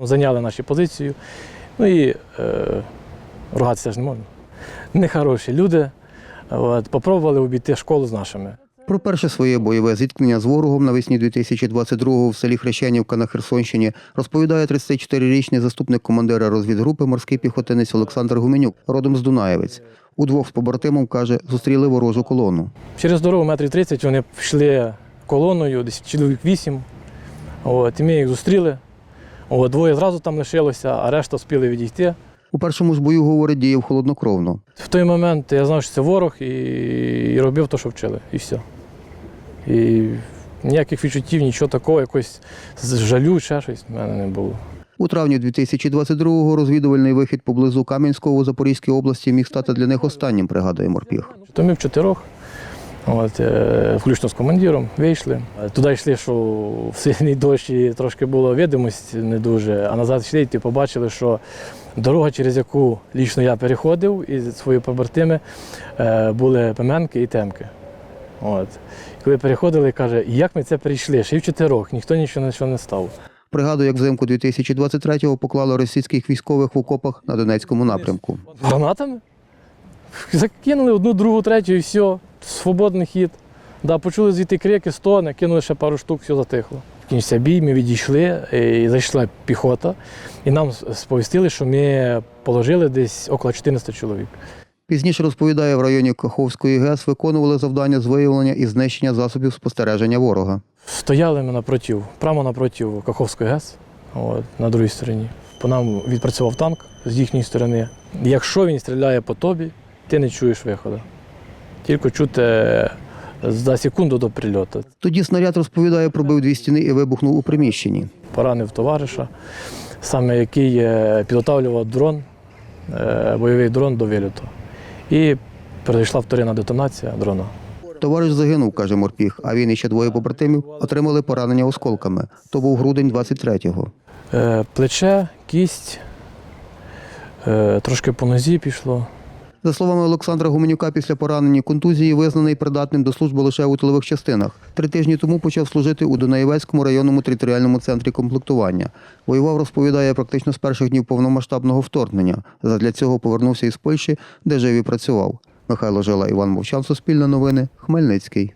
Зайняли наші позицію. Ну і е, ругатися ж не можна. Нехороші люди. От, попробували обійти школу з нашими. Про перше своє бойове зіткнення з ворогом навесні 2022-го в селі Хрещенівка на Херсонщині розповідає 34-річний заступник командира розвідгрупи морський піхотинець Олександр Гуменюк, родом з Дунаєвець. Удвох з побратимом, каже, зустріли ворожу колону. Через дорогу метрів 30 вони йшли колоною, десь чоловік 8. От, і ми їх зустріли. От, двоє зразу там лишилося, а решта встигли відійти. У першому ж бою, говорить, діяв холоднокровно. В той момент я знав, що це ворог, і, і робив те, що вчили, і все. І ніяких відчуттів, нічого такого, якось жалю, ще щось в мене не було. У травні 2022-го розвідувальний вихід поблизу Кам'янського у Запорізькій області міг стати для них останнім, пригадує Морпіг. То ми в чотирьох, от, е, включно з командиром, вийшли. Туди йшли, що в сильний дощ і трошки була видимость не дуже, а назад йшли, і побачили, що дорога, через яку лічно я переходив із свої побратими, е, були Пеменки і Темки. От. Коли переходили, каже, як ми це перейшли? Ще й в чотирьох, ніхто нічого нічого не став. Пригадує, як взимку 2023-го поклали російських військових в окопах на Донецькому напрямку. Гранатами? Закинули одну, другу, третю і все. Свободний хід. Да, почули звідти крики, стони, кинули ще пару штук, все затихло. Кінчився бій, ми відійшли, і зайшла піхота, і нам сповістили, що ми положили десь около 14 чоловік. Пізніше розповідає, в районі Каховської ГЕС виконували завдання з виявлення і знищення засобів спостереження ворога. Стояли ми напротив, прямо напротив Каховської ГЕС, от, на другій стороні. По нам відпрацював танк з їхньої сторони. Якщо він стріляє по тобі, ти не чуєш виходу. Тільки чути е, за секунду до прильоту. Тоді снаряд розповідає, пробив дві стіни і вибухнув у приміщенні. Поранив товариша, саме який е, підготовлював дрон, е, бойовий дрон до виліту. І перейшла вторинна детонація дрона. Товариш загинув, каже Морпіг, а він і ще двоє побратимів отримали поранення осколками. То був грудень 23-го. Е, Плече, кість, трошки по нозі пішло. За словами Олександра Гуменюка, після поранення контузії визнаний придатним до служби лише у тилових частинах. Три тижні тому почав служити у Дунаєвецькому районному територіальному центрі комплектування. Воював, розповідає, практично з перших днів повномасштабного вторгнення. Задля цього повернувся із Польщі, де жив і працював. Михайло Жила, Іван Мовчан, Суспільне новини, Хмельницький.